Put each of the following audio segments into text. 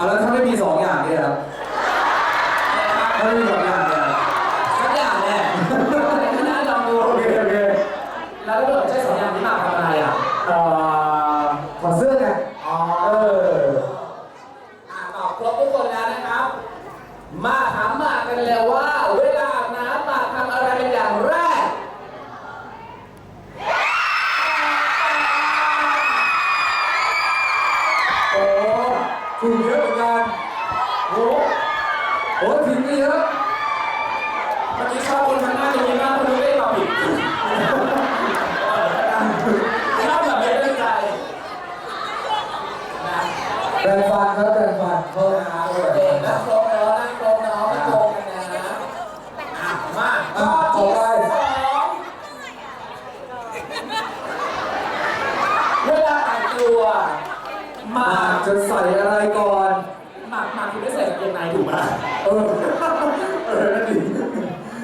เอาแล้วถ้าไม่มีสองอย่างเนี่ยครับถ้าไม่มีสองอย่างเนี่ยสักอย่างแน่อะไรก็ได้ลองดูโอเคโอเคแล้วถ้าเกิดใช้สองอย่างนี้มาทำอะไรอะเอ่อถอดเสื้อไงอ๋อเอออ่ โหถึงไม่เยอะเมื่อกี้ชอบคนข้างหน้าตรงนี้มากคนไม่ได้ตอบผิดชอบแบบไม่ตั้ใจนะแปรงฟันครับแปรงฟันเขาโอเคนั่งครบเนาะนั่งครบเนาะไม่โกงกันนะอะมาข้อที่สองเวลาแต่งตัวหมา มากจะใส่อะไรก่อน หมากหมากคือไม่ใส่กางเกงในถูกไหมเออเออนั่นดิ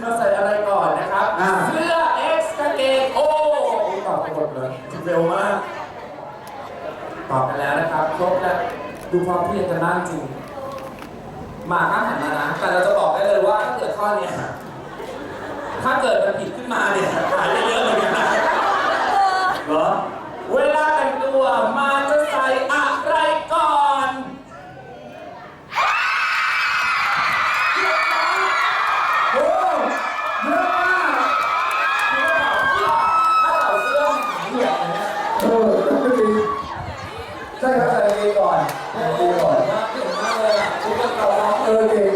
เราใส่อะไรก่อนนะครับอ่า เสื้อ X กางเกง O ตอบไปหมดเลยเร็วมากตอบกันแล้วนะครับครบแล้วดูความเพียรกันมากจริงหมากข้ามหันมานะแต่เราจะบอกได้เลยว่าถ้าเกิดข้อเนี้ยถ้าเกิดมันผิดขึ้นมาเนี่ยหายไปเยอะเหมือนกันนะ เหรอ เวลาแต่งตัวมาจะใส่อะไรก่อน โอ้เยอะมาก ถ้าเราเสื้อเหลืองเนี่ย เออนั่นดิใช่ครับใส่กางเกงก่อนใส่กางเกงก่อน มากถึงมากเลยอะดูกันต่อ เอง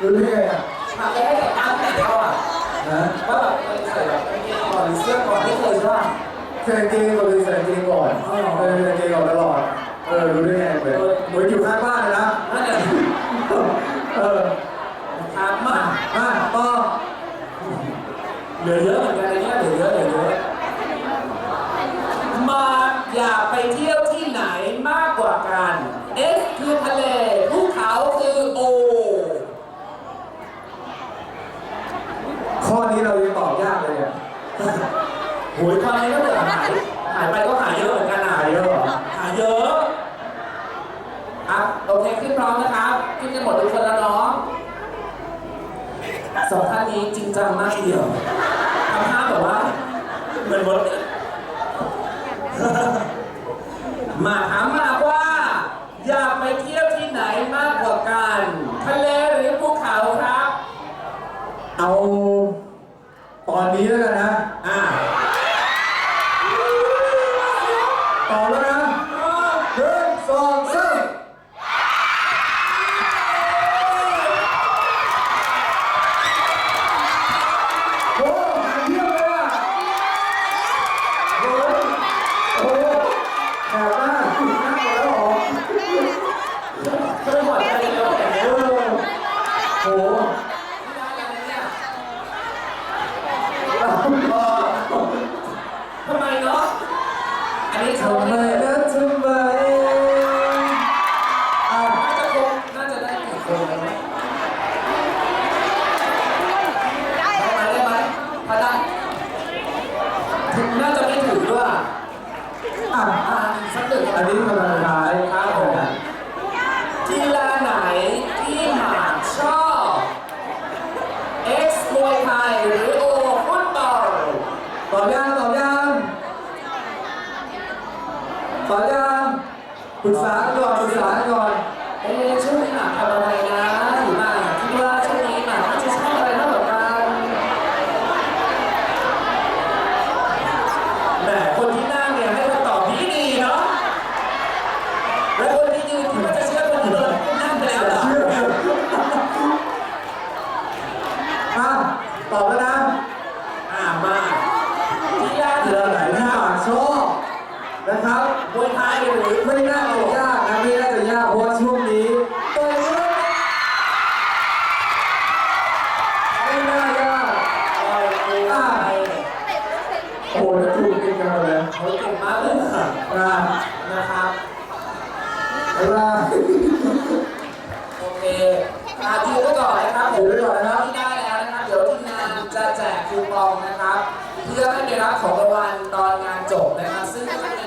รู้ได้ไงอะมาไปให้แต่ตั้งแต่เดียวอะนะว่าแบบใส่แบบก่อนเสื้อก่อนไม่เคยใช่ป่ะใส่กางเกงก่อนเลยใส่กางเกงก่อนเออใส่กางเกงก่อนตลอดเออรู้ได้ไงเหมือนเหมือนอยู่ข้างบ้านเลยนะนั่นแหละเออถามมาอะต่อเหลือเยอะเหมือนกันนะเนี่ยเหลือเยอะเหลือเยอะมาอย่าไปเที่ยวที่ไหนมากกว่ากัน S คือทะเลภูเขาคือ O ข้อนี้เรายังตอบยากเลยอะ โหยความนี้ก็เกิดหายหายไปก็หายเยอะเหมือนกันอะ หายเยอะเหรอ หายเยอะอะโอเคขึ้นพร้อมนะครับขึ้นกันหมดทุกคนแล้วเนาะสองท่า นี้จริงจังมากทีเดียวทำท่าแบบว่าเหมือนบทมาถามมาว่า อยากไปเที่ยวที่ไหนมากกว่ากัน ทะเลหรือภูเขาครับ เอาตอนนี้แล้วกันนะ อ่า ตอบแล้วนะหนึ่งสองสามโอ้หายเยี่ยมเลยอะโอ้โหแอบมากนั่งหมดแล้วเหรอ ก็ไม่หมดใจเลยว่าอย่าง เอ นี้ อโอ้โห ทำไมเนาะ อันนี้เขาทำไมไม่ได้นะทำไมอะน่าจะคงน่าจะได้กี่คนนะได้ไหมได้ไหมถ้าได้ถึงน่าจะไม่ถึงด้วยอะอ่าสักหนึ่งอันนี้กำลังท้ายครับผม กีฬาไหนที่หมากชอบ X มวยไทยหรือ O ฟุตบอล ตอบยังตอบยังตอบยัง ปรึกษากันก่อนปรึกษากันก่อนเอ๊ะช่วงนี้หมากทำอะไรนะหรือหมากคิดว่าช่วงนี้หมากน่าจะชอบอะไรมากกว่ากันแหมคนที่นั่งเนี่ยให้คำตอบดีดีๆเนาะแล้วคนที่ยืนคิดว่าจะเชื่อคนที่เดินนั่งไปแล้วเหรอเชื่ออะตอบแล้วนะ โอ้โหถูกจริงจังเลยเขาเก่งมากเลยค่ะนะนะครับเวลาโอเคอายืนไว้ก่อนนะครับยืนไว้ก่อนนะครับที่ได้แล้วนะครับ เดี๋ยวทีมงานจะแจกคูปองนะครับ เพื่อให้ได้รับของรางวัลตอนงานจบนะครับ ซึ่ง